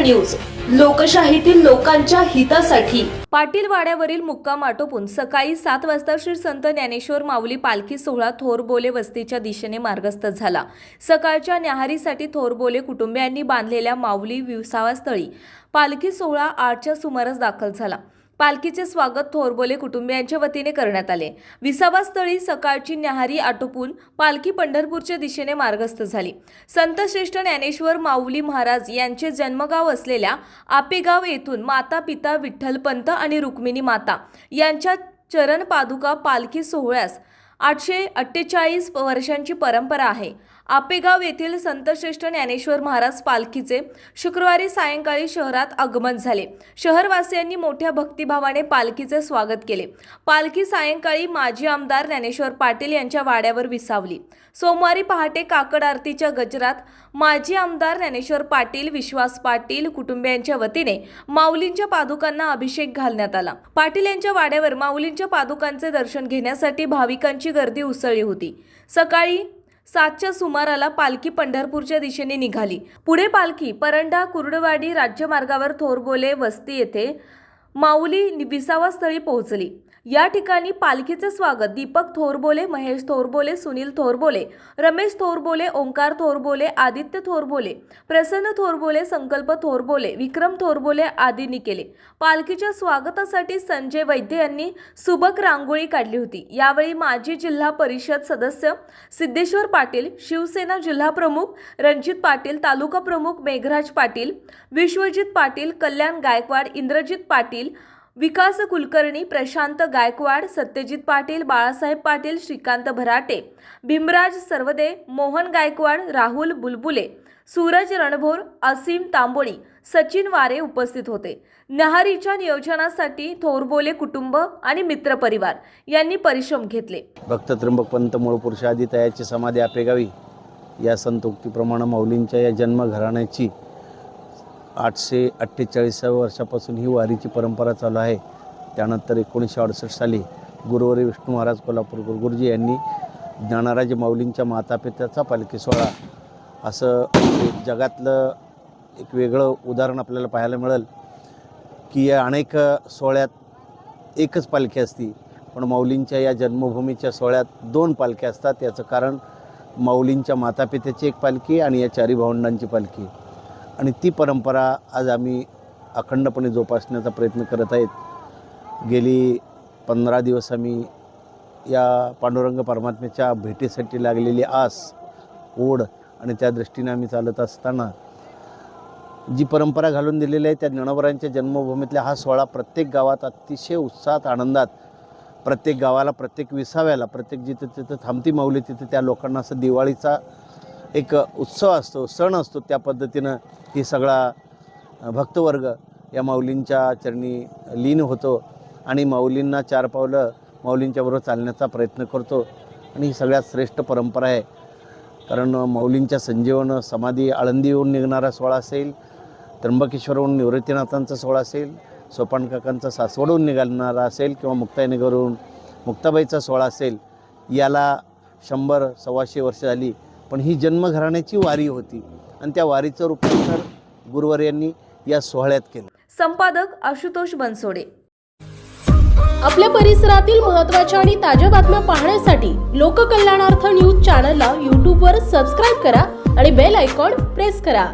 News. लोकशाहीतील लोकांच्या हितासाठी. पाटील वाड्यावरील मुक्काम आटोपून सकाळी सात वाजता श्री संत ज्ञानेश्वर माऊली पालखी सोहळा थोरबोले वस्तीच्या दिशेने मार्गस्थ झाला. सकाळच्या न्याहारीसाठी थोरबोले कुटुंबियांनी बांधलेल्या माऊली विसावास्थळी पालखी सोहळा आठच्या सुमारास दाखल झाला. पालखीचे स्वागत थोरबोले कुटुंबियांच्या वतीने करण्यात आले. विसावास्थळी सकाळची न्याहारी आटोपून पालखी पंढरपूरच्या दिशेने मार्गस्थ झाली. संत श्रेष्ठ ज्ञानेश्वर माऊली महाराज यांचे जन्मगाव असलेल्या आपेगाव येथून माता पिता विठ्ठलपंत आणि रुक्मिणी माता यांच्या चरण पादुका पालखी सोहळ्यास आठशे अठ्ठेचाळीस वर्षांची परंपरा आहे. आपेगाव येथील संतश्रेष्ठ ज्ञानेश्वर महाराज पालखीचे शुक्रवारी सायंकाळी शहरात आगमन झाले. शहरवासियांनी मोठ्या भक्तिभावाने पालखीचे स्वागत केले. पालखी सायंकाळी माजी आमदार ज्ञानेश्वर पाटील यांच्या वाड्यावर विसावली. सोमवारी पहाटे काकड आरतीच्या गजरात माजी आमदार ज्ञानेश्वर पाटील विश्वास पाटील कुटुंबियांच्या वतीने माऊलींच्या पादुकांना अभिषेक घालण्यात आला. पाटील यांच्या वाड्यावर माऊलींच्या पादुकांचे दर्शन घेण्यासाठी भाविकांची गर्दी उसळली होती. सकाळी सातच्या सुमाराला पालखी पंढरपूरच्या दिशेने निघाली. पुढे पालखी परंडा कुर्डवाडी राज्यमार्गावर थोरबोले वस्ती येथे माऊली विसावास्थळी पोहोचली. या ठिकाणी पालखीचं स्वागत. दीपक थोरबोले महेश थोरबोले सुनील थोरबोले रमेश थोरबोले ओंकार थोरबोले आदित्य थोरबोले प्रसन्न थोरबोले संकल्प थोरबोले विक्रम थोरबोले आदींनी केले. पालखीच्या स्वागतासाठी संजय वैद्य यांनी सुबक रांगोळी काढली होती. यावेळी माजी जिल्हा परिषद सदस्य सिद्धेश्वर पाटील शिवसेना जिल्हा प्रमुख रणजित पाटील तालुका प्रमुख मेघराज पाटील विश्वजित पाटील कल्याण गायकवाड इंद्रजित पाटील विकास कुलकर्णी प्रशांत गायकवाड सत्यजित पाटील बाळासाहेब पाटील श्रीकांत भराटे भीमराज सर्वदे मोहन गायकवाड राहुल बुलबुले सूरज रणभोर असीम तांबोळी सचिन वारे उपस्थित होते. नहारीच्या नियोजनासाठी थोरबोले कुटुंब आणि मित्रपरिवार यांनी परिश्रम घेतले. भक्त त्र्यंबकपंत मूळ पुरुषादी तयाची समाधी आपेगावी या संतोक्तीप्रमाणे माऊलींच्या या जन्मघराण्याची आठशे अठ्ठेचाळीसाव्या वर्षापासून ही वारीची परंपरा चालू आहे. त्यानंतर एकोणीसशे अडुसष्ट साली गुरुवारी विष्णू महाराज कोल्हापूरकर गुरुजी यांनी ज्ञानाराज माऊलींच्या मातापित्याचा पालखी सोहळा. असं एक जगातलं एक वेगळं उदाहरण आपल्याला पाहायला मिळेल की या अनेक सोहळ्यात एकच पालखी असती. पण माऊलींच्या या जन्मभूमीच्या सोहळ्यात दोन पालख्या असतात. याचं कारण माऊलींच्या मातापित्याची एक पालखी आणि या चारी भावंडांची पालखी. आणि ती परंपरा आज आम्ही अखंडपणे जोपासण्याचा प्रयत्न करत आहेत. गेली पंधरा दिवस आम्ही या पांडुरंग परमात्म्याच्या भेटीसाठी लागलेली आस ओढ आणि त्या दृष्टीने आम्ही चालत असताना जी परंपरा घालून दिलेली आहे त्या ज्ञानोबरांच्या जन्मभूमीतला हा सोहळा प्रत्येक गावात अतिशय उत्साहात आनंदात प्रत्येक गावाला प्रत्येक विसाव्याला प्रत्येक जिथं तिथं थांबती माऊली तिथं त्या लोकांना असं दिवाळीचा एक उत्सव असतो सण असतो त्या पद्धतीनं ही सगळा भक्तवर्ग या माऊलींच्या चरणी लीन होतो आणि माऊलींना चार पावलं माऊलींच्याबरोबर चालण्याचा प्रयत्न करतो आणि ही सगळ्यात श्रेष्ठ परंपरा आहे. कारण माऊलींच्या संजीवन समाधी आळंदीहून निघणारा सोहळा असेल त्र्यंबकेश्वरहून निवृत्तीनाथांचा सोहळा असेल सोपानकाकांचा सासवडहून निघालणारा असेल किंवा मुक्ताईनगरहून मुक्ताबाईचा सोहळा असेल याला शंभर सव्वाशे वर्ष झाली. पण ही जन्मघराण्याची वारी होती आणि त्या वारीचं रूपांतर गुरुवार यांनी या सोहळ्यात केलं. संपादक आशुतोष बनसोडे. आपल्या परिसरातील महत्त्वाच्या आणि ताज्या बातम्या पाहण्यासाठी लोककल्याणार्थ न्यूज चॅनलला यूट्यूबवर सबस्क्राईब करा आणि बेल आयकॉन प्रेस करा.